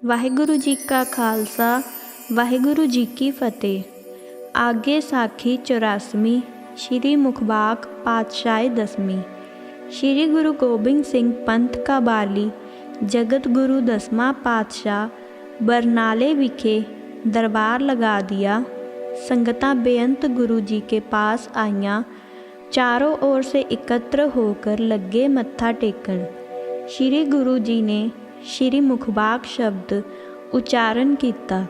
ਵਾਹਿਗੁਰੂ ਜੀ ਕਾ ਖਾਲਸਾ ਵਾਹਿਗੁਰੂ ਜੀ ਕੀ ਫਤਿਹ ਆਗੇ ਸਾਖੀ 84ਵੀਂ ਸ੍ਰੀ ਮੁਖਬਾਕ ਪਾਤਸ਼ਾਹੀ ਦਸਵੀਂ ਸ੍ਰੀ ਗੁਰੂ ਗੋਬਿੰਦ ਸਿੰਘ ਪੰਥ ਕਾ ਬਾਲੀ ਜਗਤ ਗੁਰੂ ਦਸਵਾਂ ਪਾਤਸ਼ਾਹ ਬਰਨਾਲੇ ਵਿਖੇ दरबार लगा दिया संगतां बेअंत गुरु जी के पास आईयां चारों ओर से एकत्र होकर लगे मत्था टेकन श्री गुरु जी ने ਸ਼੍ਰੀ ਮੁਖਬਾਕ ਸ਼ਬਦ ਉਚਾਰਨ ਕੀਤਾ।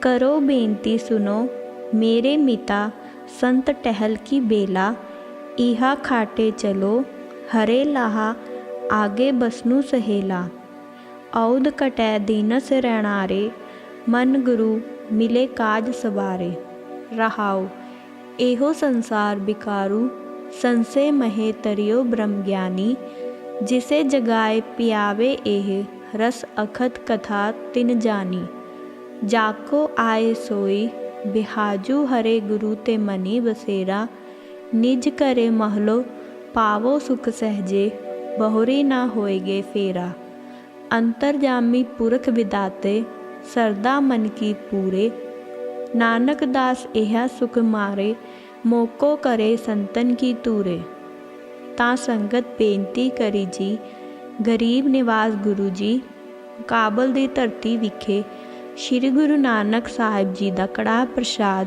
ਕਰੋ ਬੇਨਤੀ ਸੁਨੋ ਮੇਰੇ ਮਿਤਾ ਸੰਤ ਟਹਿਲ ਕੀ ਬੇਲਾ, ਇਹਾ ਖਾਟੇ ਚਲੋ, ਹਰੇ ਲਾਹਾ, ਆਗੇ ਬਸਨੂ ਸਹੇਲਾ। ਔਦ ਕਟੈ ਦੀਨਸ ਰਹਿਣਾਰੇ ਮਨ ਗੁਰੂ ਮਿਲੇ ਕਾਜ ਸਵਾਰੇ। ਰਹਾਉ, ਇਹੋ ਸੰਸਾਰ ਬਿਕਾਰੂ, ਸੰਸੇ ਮਹੇ ਤਰਿਓ ਬ੍ਰਹਮ ਗਿਆਨੀ ਜਿਸੇ ਜਗਾਏ ਪਿਆਵੇ ਇਹ, ਰਸ ਅਖਤ ਕਥਾ ਤਿਨ ਜਾਨੀ। ਜਾਕੋ ਆਏ ਸੋਈ, ਬਿਹਾਜੂ ਹਰੇ ਗੁਰੂ ਤੇ ਮਨੀ ਬਸੇਰਾ। ਨਿਜ ਕਰੇ ਮਹਲੋ, ਪਾਵੋ ਸੁਖ ਸਹਜੇ, ਬਹੁਰੀ ਨਾ ਹੋਏਗੇ ਫੇਰਾ। ਅੰਤਰਜਾਮੀ ਪੁਰਖ ਵਿਦਾਤੇ, ਸਰਦਾ ਮਨ ਕੀ ਪੂਰੇ। ਨਾਨਕ ਦਾਸ ਇਹ ਸੁਖ ਮਾਰੇ, ਮੋਕੋ ਕਰੇ ਸੰਤਨ ਕੀ ਤੂਰੇ ਤਾਂ ਸੰਗਤ ਬੇਨਤੀ ਕਰੀ ਜੀ, ਗਰੀਬ ਨਿਵਾਸ ਗੁਰੂ ਜੀ, ਕਾਬਲ ਦੀ ਧਰਤੀ ਵਿਖੇ ਸ੍ਰੀ ਗੁਰੂ ਨਾਨਕ ਸਾਹਿਬ ਜੀ ਦਾ ਕੜਾ ਪ੍ਰਸ਼ਾਦ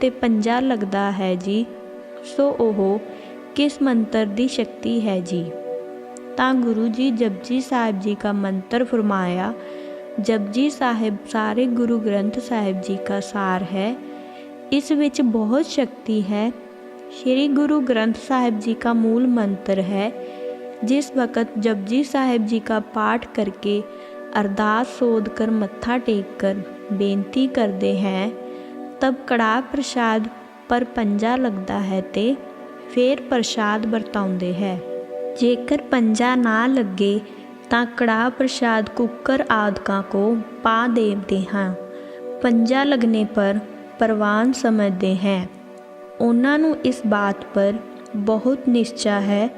ਤੇ ਪੰਜਾ ਲੱਗਦਾ ਹੈ ਜੀ, ਸੋ ਉਹ ਕਿਸ ਮੰਤਰ ਦੀ ਸ਼ਕਤੀ ਹੈ ਜੀ? ਤਾਂ ਗੁਰੂ ਜੀ ਜਪਜੀ ਸਾਹਿਬ ਜੀ ਦਾ ਮੰਤਰ ਫਰਮਾਇਆ, ਜਪਜੀ ਸਾਹਿਬ ਸਾਰੇ ਗੁਰੂ ਗ੍ਰੰਥ ਸਾਹਿਬ ਜੀ ਦਾ ਸਾਰ ਹੈ, ਇਸ ਵਿੱਚ ਬਹੁਤ ਸ਼ਕਤੀ ਹੈ ਸ੍ਰੀ ਗੁਰੂ ਗ੍ਰੰਥ ਸਾਹਿਬ ਜੀ का मूल मंत्र है जिस वक्त जपजी साहिब जी का पाठ करके अरदास सोध कर मत्था टेक कर बेनती करते हैं तब कड़ा प्रसाद पर पंजा लगता है ਤੇ ਫੇਰ ਪ੍ਰਸ਼ਾਦ ਵਰਤਾਉਂਦੇ ਹੈ। ਜੇਕਰ ਪੰਜਾ ਨਾ ਲੱਗੇ, ਤਾਂ ਕੜਾ ਪ੍ਰਸ਼ਾਦ ਕੁੱਕਰ ਆਦਿਕਾਂ ਕੋ ਪਾ ਦੇਵਦੇ ਹਾਂ। ਪੰਜਾ ਲਗਨੇ ਪਰ ਪ੍ਰਵਾਨ ਸਮਝਦੇ हैं उन्होंने इस बात पर बहुत निश्चय है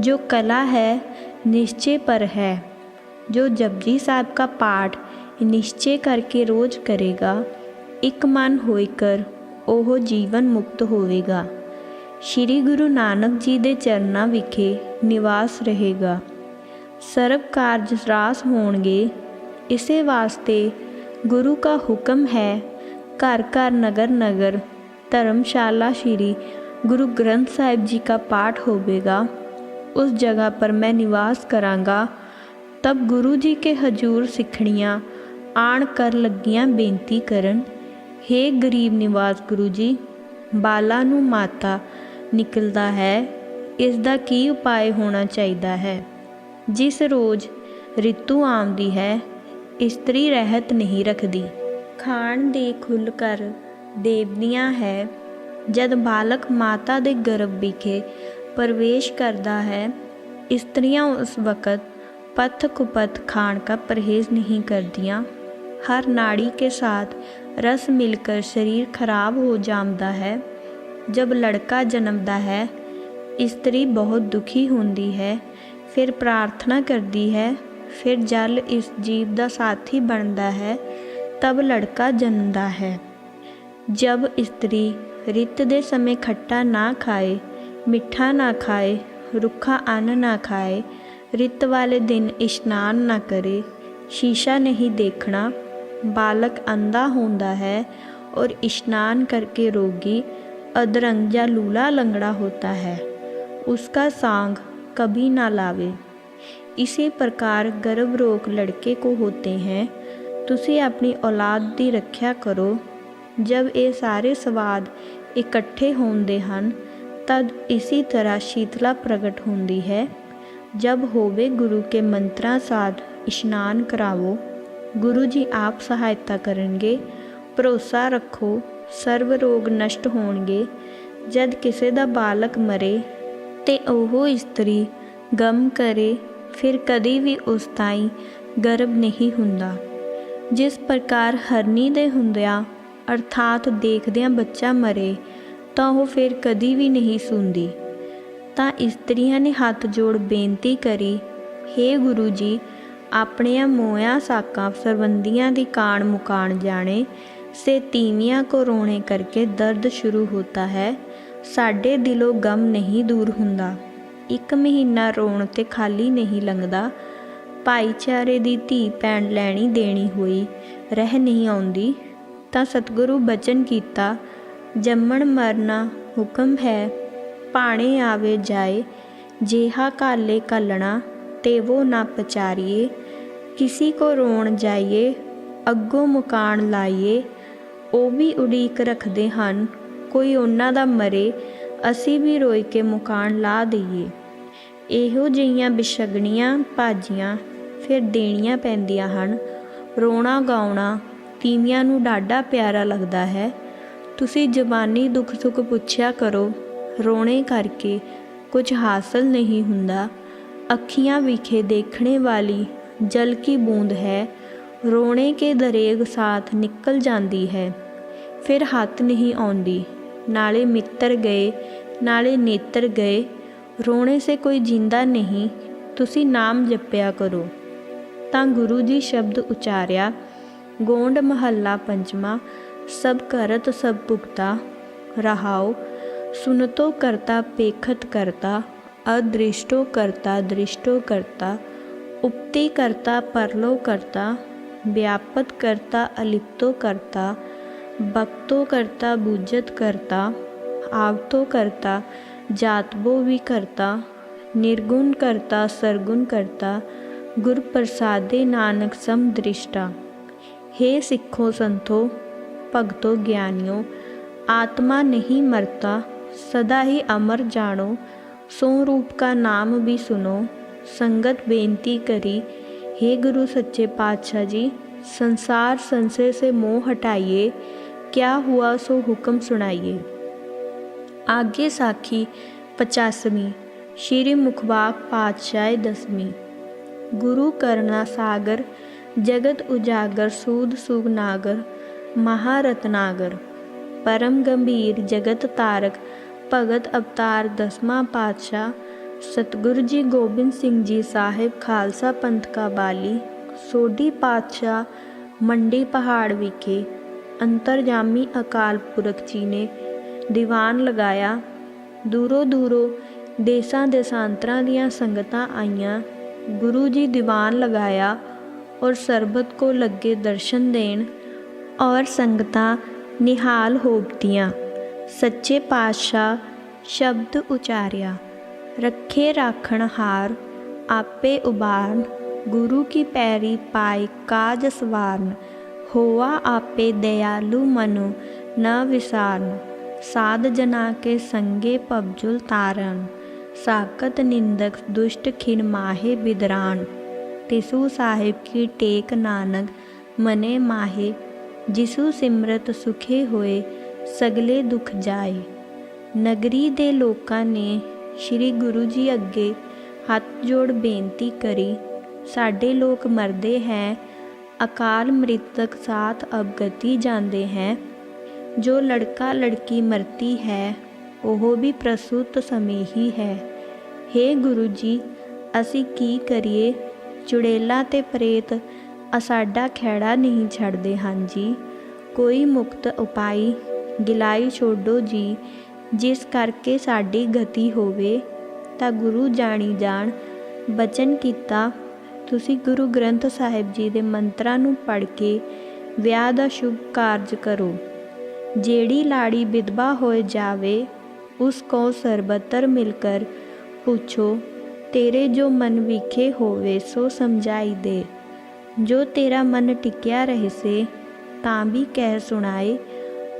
जो कला है निश्चय पर है जो जपजी साहब का पाठ निश्चय करके रोज करेगा एक मन होकर ਉਹ ਜੀਵਨ ਮੁਕਤ ਹੋਵੇਗਾ ਸ਼੍ਰੀ ਗੁਰੂ ਨਾਨਕ ਜੀ ਦੇ ਚਰਨਾਂ ਵਿਖੇ ਨਿਵਾਸ ਰਹੇਗਾ ਸਰਬ ਕਾਰਜ ਰਾਸ ਹੋਣਗੇ ਇਸੇ ਵਾਸਤੇ ਗੁਰੂ ਕਾ ਹੁਕਮ ਹੈ ਘਰ ਘਰ ਨਗਰ ਨਗਰ ਧਰਮਸ਼ਾਲਾ ਸ਼੍ਰੀ ਗੁਰੂ ਗ੍ਰੰਥ ਸਾਹਿਬ ਜੀ का पाठ होवेगा उस जगह पर मैं निवास करांगा तब गुरु जी के हजूर सिखड़ियाँ आण कर लगियां बेनती करन हे गरीब निवास गुरु जी ਬਾਲਾ ਨੂੰ ਮਾਤਾ ਨਿਕਲਦਾ ਹੈ ਇਸ ਦਾ ਕੀ ਉਪਾਅ ਹੋਣਾ ਚਾਹੀਦਾ ਹੈ ਜਿਸ ਰੋਜ਼ ਰਿਤੂ ਆਉਂਦੀ ਹੈ ਇਸਤਰੀ ਰਹਿਤ ਨਹੀਂ ਰੱਖਦੀ ਖਾਣ ਦੇ ਖੁੱਲ ਕਰ ਦੇਵਨੀਆਂ ਹੈ ਜਦ ਬਾਲਕ ਮਾਤਾ ਦੇ ਗਰਭ ਵਿਖੇ ਪ੍ਰਵੇਸ਼ ਕਰਦਾ ਹੈ ਇਸਤਰੀਆਂ ਉਸ ਵਕਤ पथ कुपथ खान का परहेज नहीं करदियाँ हर नाड़ी के साथ रस मिलकर शरीर खराब हो जामदा है जब लड़का जन्मदा है स्त्री बहुत दुखी होंदी है ਫਿਰ ਪ੍ਰਾਰਥਨਾ ਕਰਦੀ ਹੈ ਫਿਰ ਜਲ ਇਸ ਜੀਵ ਦਾ ਸਾਥੀ ਬਣਦਾ ਹੈ ਤਬ ਲੜਕਾ ਜਨਮਦਾ ਹੈ ਜਬ ਇਸਤਰੀ ਰਿਤ ਦੇ ਸਮੇਂ ਖੱਟਾ ਨਾ ਖਾਏ ਮਿੱਠਾ ਨਾ ਖਾਏ ਰੁੱਖਾ ਅੰਨ ਨਾ ਖਾਏ ਰਿਤ ਵਾਲੇ ਦਿਨ ਇਸ਼ਨਾਨ ਨਾ ਕਰੇ ਸ਼ੀਸ਼ਾ ਨਹੀਂ ਦੇਖਣਾ ਬਾਲਕ ਅੰਧਾ ਹੁੰਦਾ ਹੈ और स्नान करके रोगी अदरंग या लूला लंगड़ा होता है उसका सांग कभी ना लावे इसी प्रकार गर्भ रोग लड़के को होते हैं ਤੁਸੀਂ ਆਪਣੀ ਔਲਾਦ ਦੀ ਰੱਖਿਆ ਕਰੋ ਜਦ ਇਹ ਸਾਰੇ ਸਵਾਦ ਇਕੱਠੇ ਹੁੰਦੇ ਹਨ, ਤਦ ਇਸੇ ਤਰ੍ਹਾਂ ਸ਼ੀਤਲਾ ਪ੍ਰਗਟ ਹੁੰਦੀ ਹੈ। ਜਬ ਹੋਵੇ ਗੁਰੂ ਕੇ ਮੰਤਰਾਂ ਸਾਧ ਇਸ਼ਨਾਨ ਕਰਾਵੋ, ਗੁਰੂ ਜੀ ਆਪ ਸਹਾਇਤਾ ਕਰਨਗੇ, ਭਰੋਸਾ ਰੱਖੋ, ਸਰਵ ਰੋਗ ਨਸ਼ਟ ਹੋਣਗੇ। ਜਦ ਕਿਸੇ ਦਾ ਬਾਲਕ ਮਰੇ, ਤੇ ਉਹ ਇਸਤਰੀ ਗਮ ਕਰੇ, ਫਿਰ ਕਦੀ ਵੀ ਉਸ ਤਾਈਂ ਗਰਭ ਨਹੀਂ ਹੁੰਦਾ। ਜਿਸ ਪ੍ਰਕਾਰ ਹਰਨੀ ਦੇ ਹੁੰਦਿਆਂ ਅਰਥਾਤ ਦੇਖਦਿਆਂ ਬੱਚਾ ਮਰੇ, ਤਾਂ ਉਹ ਫਿਰ ਕਦੀ ਵੀ ਨਹੀਂ ਸੁਣਦੀ ਤਾਂ ਇਸਤਰੀਆਂ ਨੇ ਹੱਥ ਜੋੜ ਬੇਨਤੀ ਕਰੀ हे ਗੁਰੂ ਜੀ, ਆਪਣੀਆਂ ਮੋਇਆਂ ਸਾਕਾਂ ਸਰਬੰਦੀਆਂ ਦੀ ਕਾਣ ਮੁਕਾਣ ਜਾਣੇ, ਸੇ ਤੀਵੀਆਂ ਕੋ ਰੋਣੇ ਕਰਕੇ ਦਰਦ ਸ਼ੁਰੂ ਹੋਤਾ ਹੈ, ਸਾਡੇ ਦਿਲੋਂ ਗਮ ਨਹੀਂ ਦੂਰ ਹੁੰਦਾ। ਇੱਕ ਮਹੀਨਾ ਰੋਣ ਤੇ ਖਾਲੀ ਨਹੀਂ ਲੰਘਦਾ, ਭਾਈਚਾਰੇ ਦੀ ਧੀ ਭੈਣ ਲੈਣੀ ਦੇਣੀ ਹੋਈ, ਰਹਿ ਨਹੀਂ ਆਉਂਦੀ। ਤਾਂ ਸਤਿਗੁਰੂ ਬਚਨ ਕੀਤਾ, ਜੰਮਣ ਮਰਨਾ ਹੁਕਮ ਹੈ ਪਾਣੇ ਆਵੇ ਜਾਏ, ਜੇਹਾ ਕਾਲੇ ਕਲਣਾ ਤੇ ਵੋ ਨਾ ਪਚਾਰੀਏ, ਕਿਸੀ ਕੋ ਰੋਣ ਜਾਈਏ, ਅੱਗੋਂ ਮੁਕਾਣ ਲਾਈਏ, ਉਹ ਵੀ ਉਡੀਕ ਰੱਖਦੇ ਹਨ, ਕੋਈ ਉਹਨਾਂ ਦਾ ਮਰੇ, ਅਸੀਂ ਵੀ ਰੋਈ ਕੇ ਮੁਕਾਣ ਲਾ ਦਈਏ। ਇਹੋ ਜਿਹੀਆਂ ਬਿਸ਼ਗਣੀਆਂ ਭਾਜੀਆਂ ਫਿਰ ਦੇਣੀਆਂ ਪੈਂਦੀਆਂ ਹਨ, ਰੋਣਾ ਗਾਉਣਾ ਤੀਵੀਆਂ ਨੂੰ ਡਾਢਾ ਪਿਆਰਾ ਲੱਗਦਾ ਹੈ। ਤੁਸੀਂ ਜ਼ਬਾਨੀ ਦੁੱਖ ਸੁੱਖ ਪੁੱਛਿਆ ਕਰੋ। ਰੋਣੇ ਕਰਕੇ ਕੁਝ ਹਾਸਲ ਨਹੀਂ ਹੁੰਦਾ। ਅੱਖੀਆਂ ਵਿਖੇ ਦੇਖਣੇ ਵਾਲੀ ਜਲ ਕੀ ਬੂੰਦ ਹੈ। ਰੋਣੇ ਕੇ ਦਰੇਗ ਸਾਥ ਨਿਕਲ ਜਾਂਦੀ ਹੈ। ਫਿਰ ਹੱਥ ਨਹੀਂ ਆਉਂਦੀ। ਨਾਲੇ ਮਿੱਤਰ ਗਏ, ਨਾਲੇ ਨੇਤਰ ਗਏ। ਰੋਣੇ ਸੇ ਕੋਈ ਜਿੰਦਾ ਨਹੀਂ। ਤੁਸੀਂ ਨਾਮ ਜਪਿਆ ਕਰੋ। ਤਾਂ ਗੁਰੂ ਜੀ ਸ਼ਬਦ ਉਚਾਰਿਆ ਗੋਂਡ ਮਹੱਲਾ ਪੰਜਵਾ, ਸਭ ਕਰਤ ਸਭ ਭੁਗਤਾ ਰਹਾਓ ਸੁਨਤੋ ਕਰਤਾ ਪੇਖਤ ਕਰਤਾ, ਅਦ੍ਰਿਸ਼ਟੋ ਕਰਤਾ ਦ੍ਰਿਸ਼ਟੋ ਕਰਤਾ, ਉਪਤੀ ਕਰਤਾ ਪਰਲੋ ਕਰਤਾ, ਵਿਆਪਤ ਕਰਤਾ ਅਲਿਪਤੋ ਕਰਤਾ ਭक्तो ਕਰਤਾ ਬੂਝਤ ਕਰਤਾ, ਆਵਤੋ ਕਰਤਾ, ਜਾਤਬੋ ਵੀ ਕਰਤਾ, ਨਿਰਗੁਣ ਕਰਤਾ ਸਰਗੁਣ ਕਰਤਾ ਗੁਰ ਪ੍ਰਸਾਦੇ ਨਾਨਕ ਸਮ ਦ੍ਰਿਸ਼ਟਾ। हे सिखो संतो, भगतो ज्ञानियों, आत्मा नहीं मरता, सदा ही अमर जानो सो रूप का नाम भी सुनो, संगत बेनती करी, हे गुरु सच्चे पातशाह जी, संसार संशय से मोह हटाइए, क्या हुआ सो हुक्म सुनाइए। आगे साखी पचासवीं, श्री मुखबाग पातशाह दसवीं, गुरु करना सागर जगत उजागर सूद सुग नागर महारत्नागर परम गंभीर जगत तारक ਭਗਤ ਅਵਤਾਰ ਦਸਵਾਂ ਪਾਤਸ਼ਾਹ ਸਤਿਗੁਰੂ ਜੀ ਗੋਬਿੰਦ ਸਿੰਘ ਜੀ ਸਾਹਿਬ ਖਾਲਸਾ ਪੰਥ ਕਾ ਬਾਲੀ ਸੋਢੀ ਪਾਤਸ਼ਾਹ ਮੰਡੀ ਪਹਾੜ ਵਿਖੇ ਅੰਤਰਜਾਮੀ ਅਕਾਲ ਪੁਰਖ ਜੀ ਨੇ ਦੀਵਾਨ ਲਗਾਇਆ ਦੂਰੋਂ ਦੂਰੋਂ ਦੇਸਾਂ ਦੇਸਾਂਤਰਾਂ ਦੀਆਂ ਸੰਗਤਾਂ ਆਈਆਂ ਗੁਰੂ ਜੀ ਦੀਵਾਨ ਲਗਾਇਆ ਔਰ ਸਰਬਤ ਕੋ ਲੱਗੇ ਦਰਸ਼ਨ ਦੇਣ ਔਰ ਸੰਗਤਾਂ ਨਿਹਾਲ ਹੋਬਤੀਆਂ ਸੱਚੇ ਪਾਤਸ਼ਾਹ ਸ਼ਬਦ ਉਚਾਰਿਆ ਰੱਖੇ ਰਾਖਣ ਹਾਰ ਆਪੇ ਉਬਾਰਨ ਗੁਰੂ ਕੀ ਪੈਰੀ ਪਾਈ ਕਾਜ ਸਵਾਰਨ ਹੋਆ ਆਪੇ ਦਇਆਲੂ ਮਨੁ ਨ ਵਿਸਾਰਨ ਸਾਧ ਜਨਾ ਕੇ ਸੰਗੇ ਪਬਜੁਲ ਤਾਰਨ ਸਾਕਤ ਨਿੰਦਕ ਦੁਸ਼ਟ ਖਿਨ ਮਾਹੇ ਬਿਦਰਾਨ ਤਿਸੂ ਸਾਹਿਬ ਕੀ ਟੇਕ ਨਾਨਕ ਮਨੇ ਮਾਹੇ, ਜਿਸੂ ਸਿਮਰਤ ਸੁਖੇ ਹੋਏ, ਸਗਲੇ ਦੁਖ ਜਾਏ। ਨਗਰੀ ਦੇ ਲੋਕਾਂ ਨੇ ਸ੍ਰੀ ਗੁਰੂ ਜੀ ਅੱਗੇ ਹੱਥ ਜੋੜ ਬੇਨਤੀ ਕਰੀ, ਸਾਡੇ ਲੋਕ ਮਰਦੇ ਹੈ, ਅਕਾਲ ਮ੍ਰਿਤਕ ਸਾਥ ਅਬਗਤੀ ਜਾਂਦੇ ਹੈ। ਜੋ ਲੜਕਾ ਲੜਕੀ ਮਰਤੀ ਹੈ, ਉਹ ਵੀ ਪ੍ਰਸੂਤ ਸਮੇਂ ਹੀ ਹੈ। हे ਗੁਰੂ ਜੀ, ਅਸੀਂ ਕੀ ਕਰੀਏ? ਚੁੜੇਲਾ ਤੇ ਪ੍ਰੇਤ ਅਸਾਡਾ ਖੈੜਾ ਨਹੀਂ ਛੱਡਦੇ ਹਨ ਜੀ। ਕੋਈ ਮੁਕਤ ਉਪਾਈ ਗਿਲਾਈ ਛੋਡੋ ਜੀ। ਜਿਸ ਕਰਕੇ ਸਾਡੀ ਗਤੀ ਹੋਵੇ, ਤਾਂ ਗੁਰੂ ਜਾਣੀ ਜਾਣ। ਬਚਨ ਕੀਤਾ, ਤੁਸੀਂ ਗੁਰੂ ਗ੍ਰੰਥ ਸਾਹਿਬ ਜੀ ਦੇ ਮੰਤਰਾਂ ਨੂੰ ਪੜ੍ਹ ਕੇ ਵਿਆਹ ਦਾ ਸ਼ੁਭ ਕਾਰਜ ਕਰੋ। ਜਿਹੜੀ ਲਾੜੀ ਵਿਧਵਾ ਹੋਏ ਜਾਵੇ, ਉਸ ਕੋ ਸਰਬਤਰ ਮਿਲਕਰ ਪੁੱਛੋ ਤੇਰੇ ਜੋ ਮਨ ਵਿਖੇ ਹੋਵੇ ਸੋ ਸਮਝਾਈ ਦੇ ਜੋ ਤੇਰਾ ਮਨ ਟਿਕਿਆ ਰਹੇ ਸੇ ਤਾਂ ਵੀ ਕਹਿ ਸੁਣਾਏ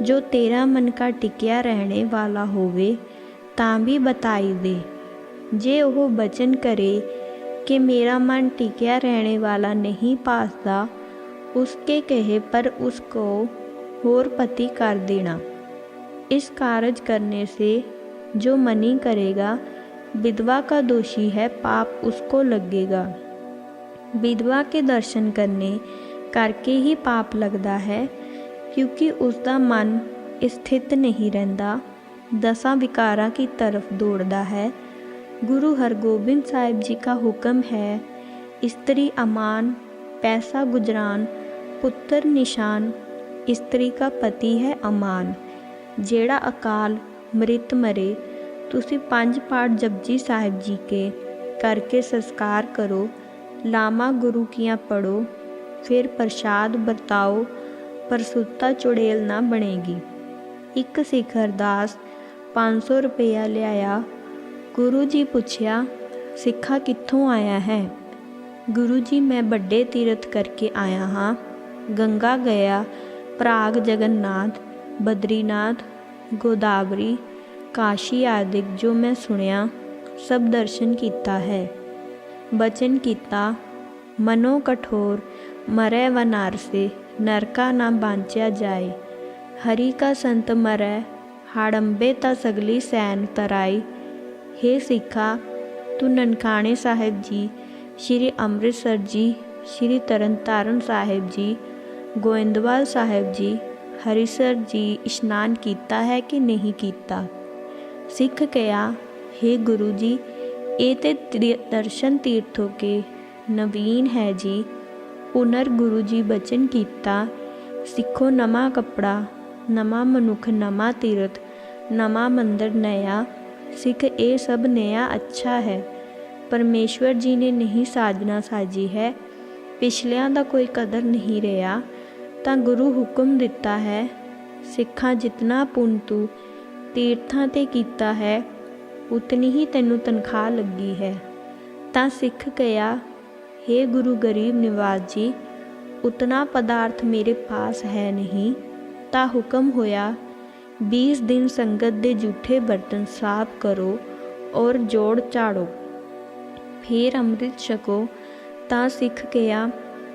ਜੋ ਤੇਰਾ ਮਨ ਕਾ ਟਿਕਿਆ ਰਹਿਣੇ ਵਾਲਾ ਹੋਵੇ ਤਾਂ ਵੀ ਬਤਾਈ ਦੇ ਜੇ ਉਹ ਬਚਨ ਕਰੇ ਕਿ ਮੇਰਾ मन टिकिया रहने वाला नहीं पासदा उसके कहे पर उसको और पति कर देना इस कार्य करने से जो मनी करेगा विधवा का दोषी है पाप उसको लगेगा विधवा के दर्शन करने करके ही पाप लगता है क्योंकि उसका मन स्थित नहीं रहता दसा विकारा की तरफ दौड़ता है गुरु हरगोबिंद साहिब जी का हुक्म है स्त्री अमान पैसा गुजरान पुत्र निशान इस्त्री का ਪਤੀ ਹੈ ਅਮਾਨ ਜਿਹੜਾ ਅਕਾਲ ਮ੍ਰਿਤ ਮਰੇ ਤੁਸੀਂ ਪੰਜ ਪਾਠ ਜਪਜੀ ਸਾਹਿਬ ਜੀ ਕੇ ਕਰਕੇ ਸੰਸਕਾਰ ਕਰੋ ਲਾਮਾ ਗੁਰੂ ਕੀਆਂ ਪੜੋ ਫਿਰ ਪ੍ਰਸ਼ਾਦ ਵਰਤਾਓ ਪਰਸੁੱਤਾ ਚੁੜੇਲ ਨਾ ਬਣੇਗੀ ਇੱਕ ਸਿੱਖ ਅਰਦਾਸ 500 ਰੁਪਇਆ ਲਿਆਇਆ ਗੁਰੂ ਜੀ ਪੁੱਛਿਆ ਸਿੱਖਾ ਕਿੱਥੋਂ ਆਇਆ ਹੈ ਗੁਰੂ ਜੀ ਮੈਂ ਵੱਡੇ ਤੀਰਥ ਕਰਕੇ ਆਇਆ ਹਾਂ ਗੰਗਾ ਗਿਆ ਪ੍ਰਾਗ ਜਗਨਨਾਥ ਬਦਰੀਨਾਥ ਗੋਦਾਵਰੀ ਕਾਸ਼ੀ ਆਦਿਕ ਜੋ ਮੈਂ ਸੁਣਿਆ ਸਭ ਦਰਸ਼ਨ ਕੀਤਾ ਹੈ ਬਚਨ ਕੀਤਾ ਮਨੋ ਕਠੋਰ ਮਰੈ ਵਨਾਰਸੇ ਨਰਕਾ ਨਾ ਬਾਂਚਿਆ ਜਾਏ ਹਰੀ ਕਾ ਸੰਤ ਮਰੈ ਹਾੜੰਬੇ ਤਾ ਸਗਲੀ ਸੈਨ ਤਰਾਈ ਹੇ ਸਿੱਖਾ ਤੂੰ ਨਨਕਾਣੇ ਸਾਹਿਬ ਜੀ ਸ਼੍ਰੀ ਅੰਮ੍ਰਿਤਸਰ ਜੀ ਸ਼੍ਰੀ ਤਰਨਤਾਰਨ ਸਾਹਿਬ ਜੀ ਗੋਇੰਦਵਾਲ ਸਾਹਿਬ ਜੀ ਹਰੀਸਰ ਜੀ ਇਸ਼ਨਾਨ ਕੀਤਾ ਹੈ ਕਿ ਨਹੀਂ ਕੀਤਾ ਸਿੱਖ ਕਿਹਾ हे ਗੁਰੂ ਜੀ, ਇਹ ਤੇ ਤ੍ਰਿ- ਦਰਸ਼ਨ ਤੀਰਥੋ ਕੇ ਨਵੀਨ ਹੈ ਜੀ। ਪੁਨਰ ਗੁਰੂ ਜੀ ਬਚਨ ਕੀਤਾ, ਸਿੱਖੋ ਨਵਾਂ ਕਪੜਾ, ਨਵਾਂ ਮਨੁੱਖ, ਨਵਾਂ ਤੀਰਥ, ਨਵਾਂ ਮੰਦਰ ਨਿਆ ਸਿੱਖ, ਇਹ ਸਭ ਨਿਆ ਅੱਛਾ ਹੈ। ਪਰਮੇਸ਼ਵਰ ਜੀ ਨੇ ਨਹੀਂ ਸਾਜਨਾ ਸਾਜੀ ਹੈ। ਪਿਛਲਿਆਂ ਦਾ ਕੋਈ ਕਦਰ ਨਹੀਂ ਰਿਹਾ, ਤਾਂ ਗੁਰੂ ਹੁਕਮ ਦਿੱਤਾ ਹੈ, ਸਿੱਖਾਂ ਜਿਤਨਾ ਪੁੰਨ ਤੂੰ ਤੀਰਥਾਂ ਤੇ ਕੀਤਾ ਹੈ, ਉਤਨੀ ਹੀ ਤੈਨੂੰ ਤਨਖਾਹ ਲੱਗੀ ਹੈ। ਤਾਂ ਸਿੱਖ ਕਿਹਾ हे ਗੁਰੂ ਗਰੀਬ ਨਿਵਾਜ ਜੀ, ਉਤਨਾ ਪਦਾਰਥ ਮੇਰੇ ਪਾਸ ਹੈ ਨਹੀਂ, ਤਾਂ ਹੁਕਮ ਹੋਇਆ 20 ਦਿਨ ਸੰਗਤ ਦੇ ਝੂਠੇ ਬਰਤਨ ਸਾਫ਼ ਕਰੋ ਔਰ ਜੋੜ ਝਾੜੋ। ਫਿਰ ਅੰਮ੍ਰਿਤ ਛਕੋ, ਤਾਂ ਸਿੱਖ ਕਿਹਾ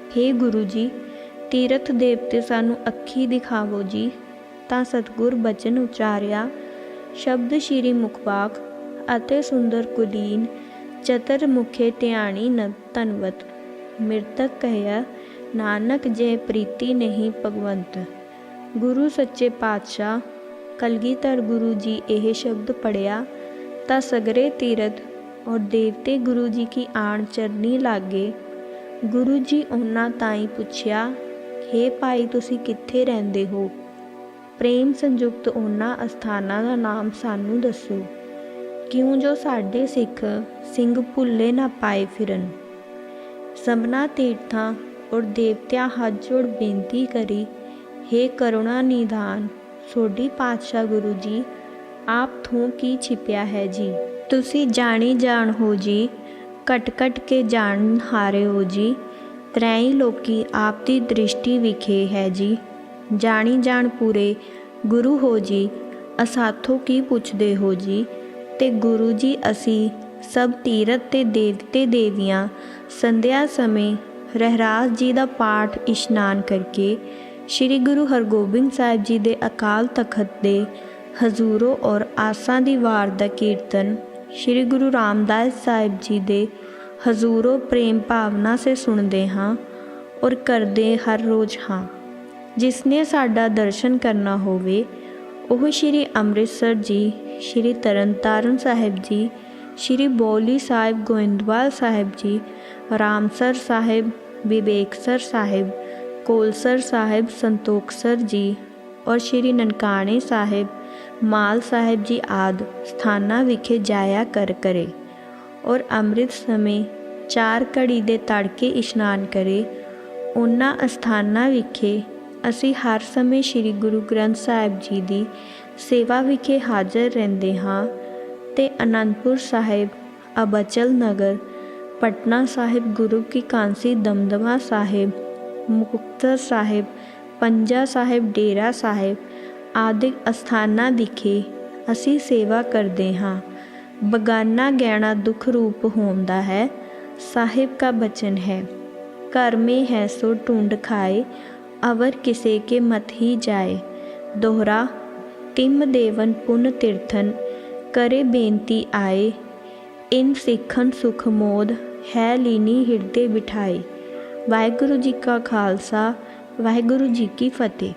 हे ਗੁਰੂ ਜੀ, ਤੀਰਥ ਦੇਵਤੇ ਸਾਨੂੰ ਅੱਖੀ ਦਿਖਾਵੋ ਜੀ। ਤਾਂ ਸਤਗੁਰ ਬਚਨ ਉਚਾਰਿਆ ਸ਼ਬਦ ਸ਼੍ਰੀ ਮੁਖਵਾਕ ਅਤੇ ਸੁੰਦਰ ਕੁਲੀਨ ਚਤਰ ਮੁਖੇ ਧਿਆਣੀ ਨ ਧਨਵਤ। ਮਿਰਤਕ ਕਹਿਆ, ਨਾਨਕ ਜੇ ਪ੍ਰੀਤੀ ਨਹੀਂ ਭਗਵੰਤ, ਗੁਰੂ ਸੱਚੇ ਪਾਤਸ਼ਾਹ, ਕਲਗੀਧਰ ਗੁਰੂ ਜੀ ਇਹ ਸ਼ਬਦ ਪੜਿਆ ਤਾਂ ਸਗਰੇ ਤੀਰਥ ਔਰ ਦੇਵਤੇ ਗੁਰੂ ਜੀ ਕੀ ਆਣ ਚਰਨੀ ਲਾਗੇ? ਗੁਰੂ ਜੀ ਉਹਨਾਂ ਤਾਈ ਪੁੱਛਿਆ हे ਭਾਈ, ਤੁਸੀਂ ਕਿੱਥੇ ਰਹਿੰਦੇ ਹੋ? ਪ੍ਰੇਮ ਸੰਯੁਕਤ ਉਹਨਾਂ ਅਸਥਾਨਾਂ ਦਾ ਨਾਮ ਸਾਨੂੰ ਦੱਸੋ। ਕਿਉਂ ਜੋ ਸਾਡੇ ਸਿੱਖ ਸਿੰਘ ਭੁੱਲੇ ਨਾ ਪਾਏ ਫਿਰਨ? ਸਭਨਾ ਤੀਰਥਾਂ ਔਰ ਦੇਵਤਿਆਂ ਹੱਥ ਜੋੜ ਬੇਨਤੀ ਕਰੀ हे ਕਰੁਣਾ ਨਿਧਾਨ, ਸੋਢੀ ਪਾਤਸ਼ਾਹ ਗੁਰੂ ਜੀ, ਆਪ ਥੋਂ ਕੀ ਛਿਪਿਆ ਹੈ ਜੀ? ਤੁਸੀਂ ਜਾਣੀ ਜਾਣ ਹੋ ਜੀ ਕਟ ਕਟ ਕੇ ਜਾਣ ਹਾਰੇ ਹੋ ਜੀ ਤ੍ਰੈ ਲੋਕੀ ਆਪ ਦੀ ਦ੍ਰਿਸ਼ਟੀ ਵਿਖੇ ਹੈ ਜੀ। ਜਾਣੀ ਜਾਣ ਪੂਰੇ ਗੁਰੂ ਹੋ ਜੀ, ਅਸਾਥੋਂ ਕੀ ਪੁੱਛਦੇ ਹੋ ਜੀ? ਤੇ ਗੁਰੂ ਜੀ, ਅਸੀਂ ਸਭ ਤੀਰਥ ਤੇ ਦੇਵਤੇ ਦੇਵੀਆਂ ਸੰਧਿਆ ਸਮੇਂ ਰਹਿਰਾਸ ਜੀ ਦਾ ਪਾਠ ਇਸ਼ਨਾਨ ਕਰਕੇ ਸ੍ਰੀ ਗੁਰੂ ਹਰਗੋਬਿੰਦ ਸਾਹਿਬ ਜੀ ਦੇ ਅਕਾਲ ਤਖਤ ਦੇ ਹਜ਼ੂਰੋ ਔਰ ਆਸਾਂ ਦੀ ਵਾਰ ਦਾ ਕੀਰਤਨ ਸ੍ਰੀ ਗੁਰੂ ਰਾਮਦਾਸ ਸਾਹਿਬ ਜੀ ਦੇ ਹਜ਼ੂਰੋ ਪ੍ਰੇਮ ਭਾਵਨਾ ਸੇ ਸੁਣਦੇ ਹਾਂ ਔਰ ਕਰਦੇ ਹਰ ਰੋਜ਼ ਹਾਂ। ਜਿਸ ਨੇ ਸਾਡਾ ਦਰਸ਼ਨ ਕਰਨਾ ਹੋਵੇ, ਉਹ ਸ੍ਰੀ ਅੰਮ੍ਰਿਤਸਰ ਜੀ, ਸ੍ਰੀ ਤਰਨਤਾਰਨ ਸਾਹਿਬ ਜੀ, ਸ੍ਰੀ ਬੋਲੀ ਸਾਹਿਬ, ਗੋਇੰਦਵਾਲ ਸਾਹਿਬ ਜੀ, ਰਾਮਸਰ ਸਾਹਿਬ, ਵਿਵੇਕਸਰ ਸਾਹਿਬ, ਕੋਲਸਰ ਸਾਹਿਬ, ਸੰਤੋਖਸਰ ਜੀ ਔਰ ਸ੍ਰੀ ਨਨਕਾਣੇ ਸਾਹਿਬ, ਮਾਲ ਸਾਹਿਬ ਜੀ ਆਦ ਸਥਾਨਾਂ ਵਿਖੇ ਜਾਇਆ ਕਰ ਕਰੇ ਔਰ ਅੰਮ੍ਰਿਤ ਸਮੇਂ ਚਾਰ ਘੜੀ ਦੇ ਤੜਕੇ ਇਸ਼ਨਾਨ ਕਰੇ, ਉਹਨਾਂ ਅਸਥਾਨਾਂ ਵਿਖੇ ਅਸੀਂ ਹਰ ਸਮੇਂ ਸ੍ਰੀ ਗੁਰੂ ਗ੍ਰੰਥ ਸਾਹਿਬ ਜੀ ਦੀ ਸੇਵਾ ਵਿਖੇ ਹਾਜ਼ਰ ਰਹਿੰਦੇ ਹਾਂ ਤੇ ਅਨੰਦਪੁਰ ਸਾਹਿਬ, ਅਬਚਲ ਨਗਰ, ਪਟਨਾ ਸਾਹਿਬ, ਗੁਰੂ ਕੀ ਕਾਂਸੀ, ਦਮਦਮਾ ਸਾਹਿਬ, ਮੁਕਤਸਰ ਸਾਹਿਬ, ਪੰਜਾ ਸਾਹਿਬ, ਡੇਰਾ ਸਾਹਿਬ ਆਦਿ ਅਸਥਾਨਾਂ ਵਿਖੇ ਅਸੀਂ ਸੇਵਾ ਕਰਦੇ ਹਾਂ। ਬਗਾਨਾ ਗਹਿਣਾ ਦੁਖ ਰੂਪ ਹੁੰਦਾ ਹੈ, ਸਾਹਿਬ ਕਾ ਬਚਨ ਹੈ। ਘਰ ਮੇ ਹੈ ਸੋ ਢੂੰਡ ਖਾਏ अवर किसे के मत ही जाए दोहरा तिम देवन पुन तीर्थन करे बेनती आए इन सिखन सुख मोद है लीनी ਹਿਰਦੇ ਬਿਠਾਏ ਵਾਹਿਗੁਰੂ ਜੀ ਕਾ ਖਾਲਸਾ ਵਾਹਿਗੁਰੂ ਜੀ ਕੀ ਫਤਿਹ